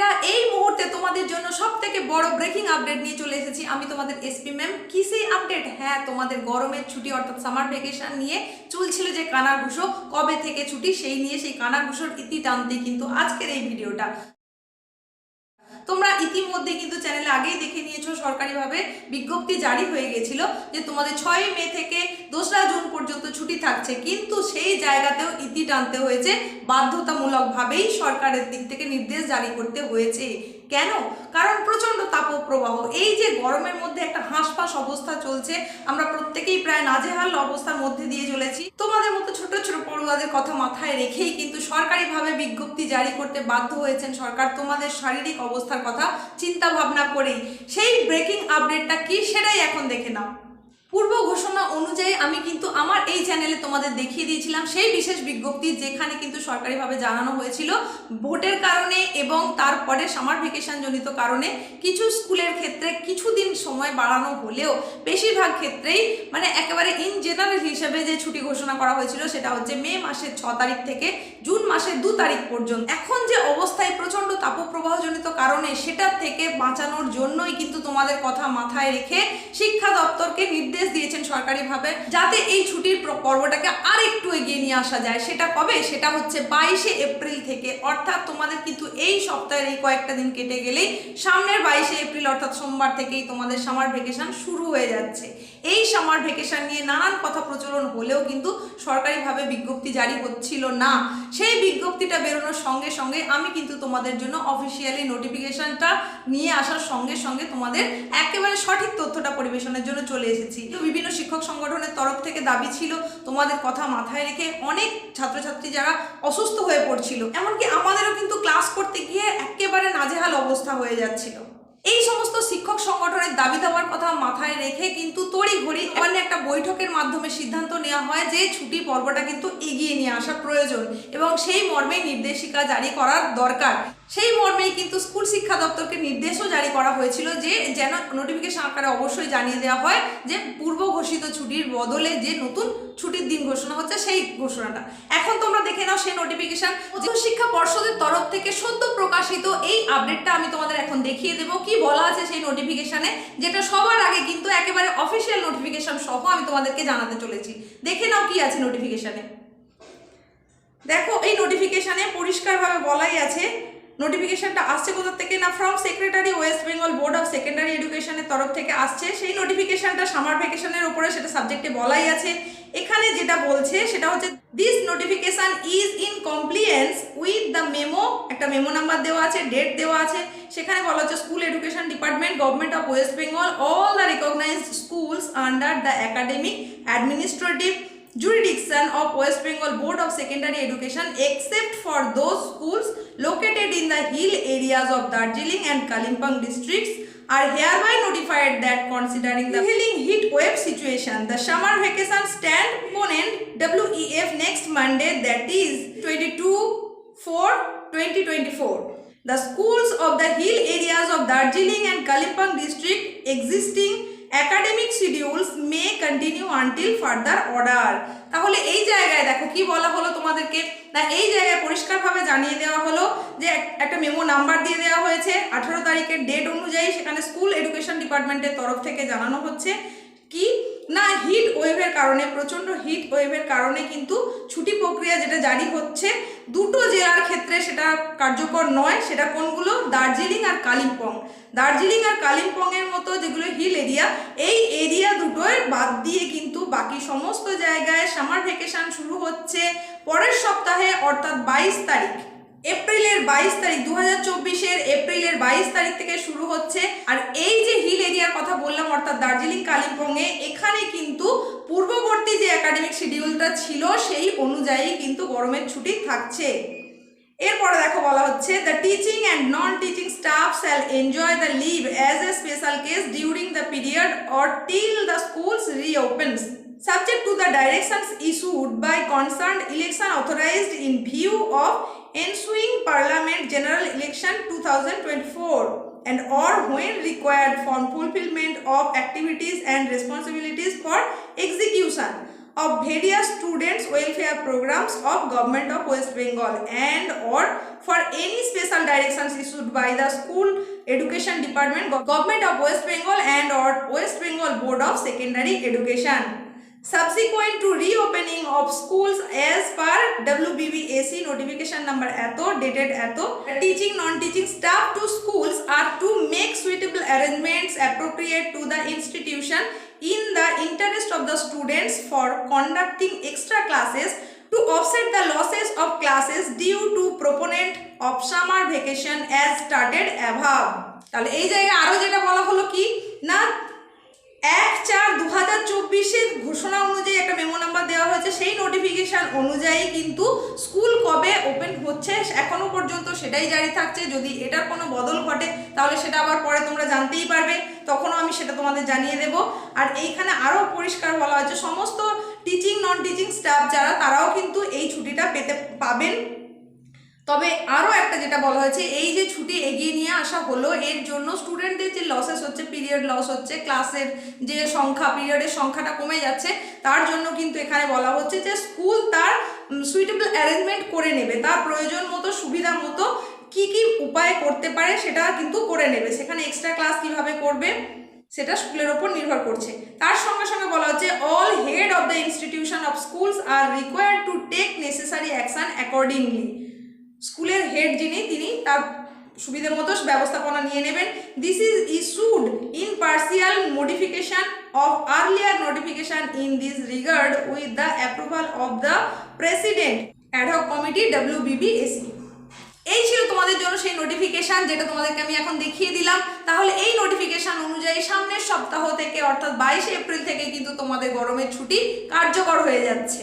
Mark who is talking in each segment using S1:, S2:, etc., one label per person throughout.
S1: শিক্ষার্থীরা এই মুহূর্তে তোমাদের জন্য সব থেকে বড় ব্রেকিং আপডেট নিয়ে চলে এসেছি। আমি তোমাদের এসপি ম্যাম কিসেই আপডেট হ্যাঁ তোমাদের গরমের ছুটি অর্থাৎ সামার ভ্যাকেশন নিয়ে চলছিল যে কানাঘুষো। কবে থেকে ছুটি, সেই নিয়ে সেই কানাঘুষোর ইতি টানতে কিন্তু আজকের এই ভিডিওটা তোমরা ইতিমধ্যে কিন্তু চ্যানেলে আগেই দেখে নিয়েছো, সরকারিভাবে বিজ্ঞপ্তি জারি হয়ে গেছিল যে তোমাদের ছয় মে থেকে দোসরা জুন পর্যন্ত ছুটি থাকছে। কিন্তু সেই জায়গাতেও ইতি টানতে হয়েছে, বাধ্যতামূলকভাবেই সরকারের দিক থেকে নির্দেশ জারি করতে হয়েছে। কেন? কারণ প্রচণ্ড তাপপ্রবাহ। এই যে গরমের মধ্যে একটা হাঁসফাঁস অবস্থা চলছে, আমরা প্রত্যেকেই প্রায় নাজেহাল অবস্থার মধ্যে দিয়ে চলেছি। তোমাদের মতো ছোট ছোট পড়ুয়াদের কথা মাথায় রেখেই কিন্তু সরকারিভাবে বিজ্ঞপ্তি জারি করতে বাধ্য হয়েছেন সরকার তোমাদের শারীরিক অবস্থার কথা চিন্তা ভাবনা করেই। সেই ব্রেকিং আপডেটটা কি সেটাই এখন দেখে নাও। পূর্ব ঘোষণা অনুযায়ী আমি কিন্তু আমার এই চ্যানেলে তোমাদের দেখিয়ে দিয়েছিলাম সেই বিশেষ বিজ্ঞপ্তি যেখানে কিন্তু সরকারিভাবে জানানো হয়েছিল ভোটের কারণে এবং তারপরে সামার ভেকেশন জনিত কারণে কিছু স্কুলের ক্ষেত্রে কিছুদিন সময় বাড়ানো হলেও বেশিরভাগ ক্ষেত্রেই মানে একেবারে ইন জেনারেল হিসেবে যে ছুটি ঘোষণা করা হয়েছিল সেটা হচ্ছে মে মাসের ছ তারিখ থেকে জুন মাসের দু তারিখ পর্যন্ত। এখন যে অবস্থায় প্রচণ্ড তাপপ্রবাহজনিত কারণে সেটা থেকে বাঁচানোর জন্যই কিন্তু তোমাদের কথা মাথায় রেখে শিক্ষা দপ্তরকে নির্দেশ দিয়েছেন সরকারিভাবে যাতে এই ছুটির পর্বটাকে আর একটু এগিয়ে নিয়ে আসা যায়। সেটা কবে? সেটা হচ্ছে বাইশে এপ্রিল থেকে। অর্থাৎ তোমাদের কিন্তু এই সপ্তাহের এই কয়েকটা দিন কেটে গেলেই সামনের বাইশে এপ্রিল, অর্থাৎ সোমবার থেকেই তোমাদের সামার ভেকেশন শুরু হয়ে যাচ্ছে। এই সামার ভেকেশন নিয়ে নানান কথা প্রচলন হলেও কিন্তু সরকারিভাবে বিজ্ঞপ্তি জারি হচ্ছিল না। সেই বিজ্ঞপ্তিটা বেরোনোর সঙ্গে সঙ্গে আমি কিন্তু তোমাদের জন্য অফিসিয়ালি নোটিফিকেশনটা নিয়ে আসার সঙ্গে সঙ্গে তোমাদের একেবারে সঠিক তথ্যটা পরিবেশনের জন্য চলে এসেছি। তো বিভিন্ন শিক্ষক সংগঠনের তরফ থেকে দাবি ছিল তোমাদের কথা মাথায় রেখে অনেক ছাত্রছাত্রী যারা অসুস্থ হয়ে পড়ছিল। এমনকি আমাদেরও কিন্তু ক্লাস করতে গিয়ে একেবারে নাজেহাল অবস্থা হয়ে যাচ্ছিল। এই সমস্ত শিক্ষক সংগঠনের দাবি দাবার কথা মাথায় রেখে কিন্তু তড়ি ঘড়ি অন্য একটা বৈঠকের মাধ্যমে সিদ্ধান্ত নেওয়া হয় যে ছুটি পর্বটা কিন্তু এগিয়ে নিয়ে আসা প্রয়োজন এবং সেই মর্মে নির্দেশিকা জারি করার দরকার। সেই মর্মেই কিন্তু স্কুল শিক্ষা দপ্তরকে নির্দেশও জারি করা হয়েছিল যে যেন নোটিফিকেশন আকারে অবশ্যই জানিয়ে দেওয়া হয় যে পূর্ব ঘোষিত ছুটির বদলে যে নতুন ছুটির দিন ঘোষণা হচ্ছে সেই ঘোষণাটা। এখন তোমরা দেখে নাও সেই নোটিফিকেশন শিক্ষা পর্ষদের তরফ থেকে সদ্য প্রকাশিত এই আপডেটটা আমি তোমাদের এখন দেখিয়ে দেবো। কি বলা আছে সেই নোটিফিকেশনে যেটা সবার আগে কিন্তু একেবারে অফিসিয়াল নোটিফিকেশন সহ আমি তোমাদেরকে জানাতে চলেছি। দেখে নাও কি আছে নোটিফিকেশনে দেখো, এই নোটিফিকেশানে পরিষ্কারভাবে বলাই আছে নোটিফিকেশনটা আসছে কোথা থেকে? না from secretary West Bengal board of secondary এডুকেশনের তরফ থেকে আসছে। সেই নোটিফিকেশনটা সামার ভ্যাকেশনের উপরে সেটা সাবজেক্টে বলাই আছে। এখানে যেটা বলছে, সেটা হচ্ছে this notification is in compliance with the memo একটা মেমো নাম্বার দেওয়া আছে ডেট দেওয়া আছে। সেখানে বলা হচ্ছে school education department government of West Bengal all the recognised schools under the academic administrative jurisdiction of West Bengal Board of Secondary Education except for those schools located in the hill areas of Darjeeling and Kalimpong districts are hereby notified that considering the prevailing heat wave situation, the summer vacation stand component WEF next Monday that is 22 4 2024. The schools of the hill areas of Darjeeling and Kalimpong district existing academic schedules may continue until further order. তাহলে এই জায়গায় দেখো কি বলা হলো তোমাদেরকে? না, এই জায়গায় পরিষ্কারভাবে জানিয়ে দেওয়া হলো যে একটা মেমো নাম্বার দিয়ে দেওয়া হয়েছে। আঠারো তারিখের ডেট অনুযায়ী সেখানে স্কুল এডুকেশন ডিপার্টমেন্টের তরফ থেকে জানানো হচ্ছে। কারণে, প্রচণ্ড হিট ওয়েভের কারণে কিন্তু ছুটি প্রক্রিয়া যেটা জারি হচ্ছে, দুটো জেলার ক্ষেত্রে সেটা কার্যকর নয়। সেটা কোনগুলো? দার্জিলিং আর কালিম্পং। দার্জিলিং আর কালিম্পংয়ের মতো যেগুলো হিল এরিয়া এই এরিয়া দুটোর বাদ দিয়ে কিন্তু বাকি সমস্ত জায়গায় সামার ভেকেশন শুরু হচ্ছে পরের সপ্তাহে, অর্থাৎ বাইশ তারিখ। এপ্রিলের বাইশ তারিখ দু হাজার চব্বিশের এপ্রিলের বাইশ তারিখ থেকে শুরু হচ্ছে। আর এই যে হিল এরিয়ার কথা বললাম, অর্থাৎ দার্জিলিং কালিম্পংয়ে এখানে কিন্তু পূর্ববর্তী যে একাডেমিক শিডিউলটা ছিল, সেই অনুযায়ী কিন্তু গরমের ছুটি থাকছে। এরপরে দেখো বলা হচ্ছে the teaching and non teaching staff shall enjoy the leave as a special case during the period or till the schools reopens subject to the directions issued by concerned election authorized in view of ensuing parliament general election 2024 and or when required for fulfillment of activities and responsibilities for execution of various students welfare programs of government of west bengal and or for any special directions issued by the school education department government of west bengal and or west bengal board of secondary education subsequent to reopening of schools as per WBBAC notification number এত dated এত teaching non-teaching staff to schools are to make suitable arrangements appropriate to the institution in the interest of the students for conducting extra classes to offset the losses of classes due to proponent of summer vacation as started above তাহলে এই জায়গায় আরও যেটা বলা হলো কি না এক চার দু হাজার চব্বিশের ঘোষণা অনুযায়ী একটা মেমো নাম্বার দেওয়া হয়েছে। সেই নোটিফিকেশন অনুযায়ী কিন্তু স্কুল কবে ওপেন হচ্ছে এখনও পর্যন্ত সেটাই জারি থাকছে। যদি এটার কোনো বদল ঘটে, তাহলে সেটা আবার পরে তোমরা জানতেই পারবে। তখনও আমি সেটা তোমাদের জানিয়ে দেব। আর এইখানে আরও পরিষ্কার বলা হয়েছে, সমস্ত টিচিং নন টিচিং স্টাফ যারা, তারাও কিন্তু এই ছুটিটা পেতে পাবেন। তবে আরও একটা যেটা বলা হয়েছে, এই যে ছুটি এগিয়ে নিয়ে আসা হলো, এর জন্য স্টুডেন্টদের যে লসেস হচ্ছে পিরিয়ড লস হচ্ছে ক্লাসের যে সংখ্যা পিরিয়ডের সংখ্যাটা কমে যাচ্ছে, তার জন্য কিন্তু এখানে বলা হচ্ছে যে স্কুল তার সুইটেবল অ্যারেঞ্জমেন্ট করে নেবে। তার প্রয়োজন মতো, সুবিধা মতো কি কি উপায় করতে পারে সেটা কিন্তু করে নেবে। সেখানে এক্সট্রা ক্লাস কীভাবে করবে, সেটা স্কুলের ওপর নির্ভর করছে। তার সঙ্গে সঙ্গে বলা হচ্ছে all head of the institution of schools are required to take necessary action accordingly স্কুলের হেড যিনি, তিনি তার সুবিধে মতো ব্যবস্থাপনা নিয়ে নেবেন। This is issued in partial modification of earlier notification in this regard with the approval of the president ad hoc committee WBBAC এই ছিল তোমাদের জন্য সেই নোটিফিকেশন যেটা তোমাদেরকে আমি এখন দেখিয়ে দিলাম। তাহলে এই নোটিফিকেশন অনুযায়ী সামনের সপ্তাহ থেকে, অর্থাৎ বাইশে এপ্রিল থেকে কিন্তু তোমাদের গরমের ছুটি কার্যকর হয়ে যাচ্ছে।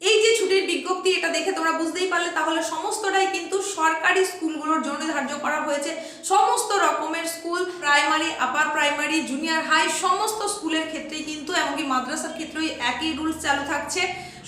S1: এই যে ছুটির বিজ্ঞপ্তি, এটা দেখে তোমরা বুঝতেই পারলে, তাহলে সমস্তটাই কিন্তু সরকারি স্কুলগুলোর জন্য ধার্য করা হয়েছে। সমস্ত রকমের school, primary, upper primary, junior, high, সমস্ত স্কুলের ক্ষেত্রেই কিন্তু, এমনকি মাদ্রাসার ক্ষেত্রেই একই রুলস চালু থাকছে।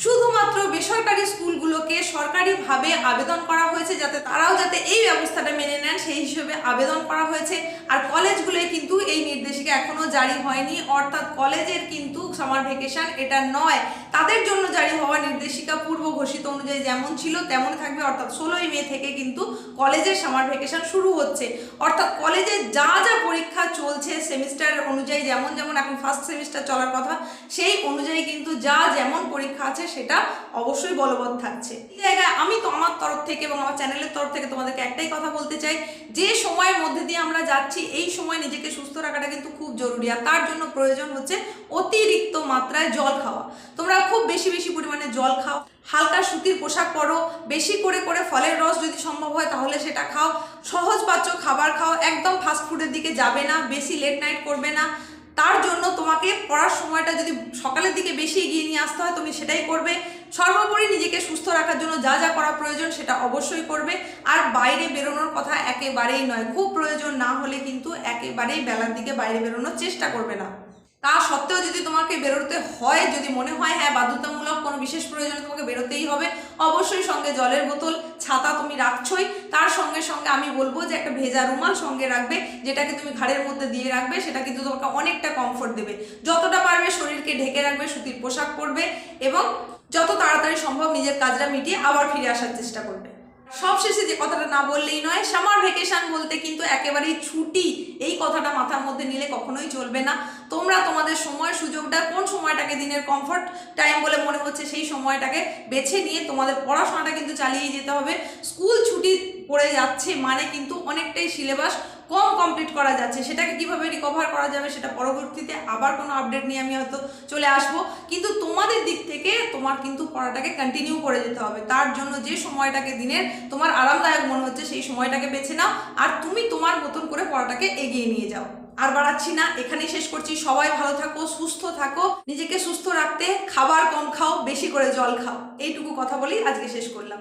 S1: শুধুমাত্র বেসরকারি স্কুলগুলোকে সরকারিভাবে আবেদন করা হয়েছে, যাতে তারাও যাতে এই ব্যবস্থাটা মেনে নেন, সেই হিসেবে আবেদন করা হয়েছে। আর কলেজগুলোয় কিন্তু এই নির্দেশিকা এখনও জারি হয়নি। অর্থাৎ কলেজের কিন্তু সামার ভেকেশন এটা নয়। তাদের জন্য জারি হওয়া নির্দেশিকা পূর্ব ঘোষিত অনুযায়ী যেমন ছিল, তেমন থাকবে। অর্থাৎ ষোলোই মে থেকে কিন্তু কলেজের সামার ভেকেশন শুরু হচ্ছে। অর্থাৎ কলেজে যা যা পরীক্ষা চলছে সেমিস্টার অনুযায়ী, যেমন যেমন এখন ফার্স্ট সেমিস্টার চলার কথা, সেই অনুযায়ী কিন্তু যা যেমন পরীক্ষা আছে সেটা অবশ্যই বলবৎ থাকছে। এই জায়গায় আমি তো আমার তরফ থেকে এবং আমার চ্যানেলের তরফ থেকে তোমাদেরকে একটাই কথা বলতে চাই, যে সময়ের মধ্যে দিয়ে আমরা যাচ্ছি, এই সময় নিজেকে সুস্থ রাখাটা কিন্তু খুব জরুরি। আর তার জন্য প্রয়োজন হচ্ছে অতিরিক্ত মাত্রায় জল খাওয়া। তোমরা খুব বেশি বেশি পরিমাণে জল খাও। হালকা সুতির পোশাক পরো। বেশি করে করে ফলের রস যদি সম্ভব হয় তাহলে সেটা খাও। সহজ পাচ্য খাবার খাও। একদম ফাস্ট ফুডের দিকে যাবে না, বেশি লেট নাইট করবে না। তার জন্য তোমাকে পড়ার সময়টা যদি সকালের দিকে বেশি এগিয়ে নিয়ে আসতে হয়, তুমি সেটাই করবে। সর্বোপরি নিজেকে সুস্থ রাখার জন্য যা যা করা প্রয়োজন সেটা অবশ্যই করবে। আর বাইরে বেরোনোর কথা একেবারেই নয়। খুব প্রয়োজন না হলে কিন্তু একেবারেই বেলার দিকে বাইরে বেরোনোর চেষ্টা করবে না। তা সত্ত্বেও যদি তোমাকে বেরোতে হয়, যদি মনে হয় হ্যাঁ বাধ্যতামূলক কোনো বিশেষ প্রয়োজনে তোমাকে বেরোতেই হবে, অবশ্যই সঙ্গে জলের বোতল, ছাতা তুমি রাখছই। তার সঙ্গে সঙ্গে আমি বলব যে একটা ভেজা রুমাল সঙ্গে রাখবে, যেটাকে তুমি ঘাড়ের মধ্যে দিয়ে রাখবে, সেটা কিন্তু তোমাকে অনেকটা কমফোর্ট দেবে। যতটা পারবে শরীরকে ঢেকে রাখবে, সুতির পোশাক পরবে এবং যত তাড়াতাড়ি সম্ভব নিজের কাজটা মিটিয়ে আবার ফিরে আসার চেষ্টা করবে। সবশেষে যে কথাটা না বললেই নয়, সামার ভেকেশন বলতে কিন্তু একেবারেই ছুটি। এই কথাটা মাথার মধ্যে নিলে কখনোই চলবে না। তোমরা তোমাদের সময় সুযোগটা, কোন সময়টাকে দিনের কমফর্ট টাইম বলে মনে হচ্ছে, সেই সময়টাকে বেছে নিয়ে তোমাদের পড়াশোনাটা কিন্তু চালিয়ে যেতে হবে। স্কুল ছুটি পড়ে যাচ্ছে মানে কিন্তু অনেকটাই সিলেবাস কম কমপ্লিট করা যাচ্ছে, সেটাকে কীভাবে রিকভার করা যাবে সেটা পরবর্তীতে আবার কোনো আপডেট নিয়ে আমি হয়তো চলে আসব। কিন্তু তোমাদের দিক থেকে তোমার কিন্তু পড়াটাকে কন্টিনিউ করে যেতে হবে। তার জন্য যে সময়টাকে দিনের, তোমার আরামদায়ক মনে হচ্ছে সেই সময়টাকে বেছে নাও, আর তুমি তোমার মতন করে পড়াটাকে এগিয়ে নিয়ে যাও। আর বাড়াচ্ছি না, এখানেই শেষ করছি। সবাই ভালো থাকো, সুস্থ থাকো, নিজেকে সুস্থ রাখতে খাবার কম খাও, বেশি করে জল খাও। এইটুকু কথা বলেই আজকে শেষ করলাম।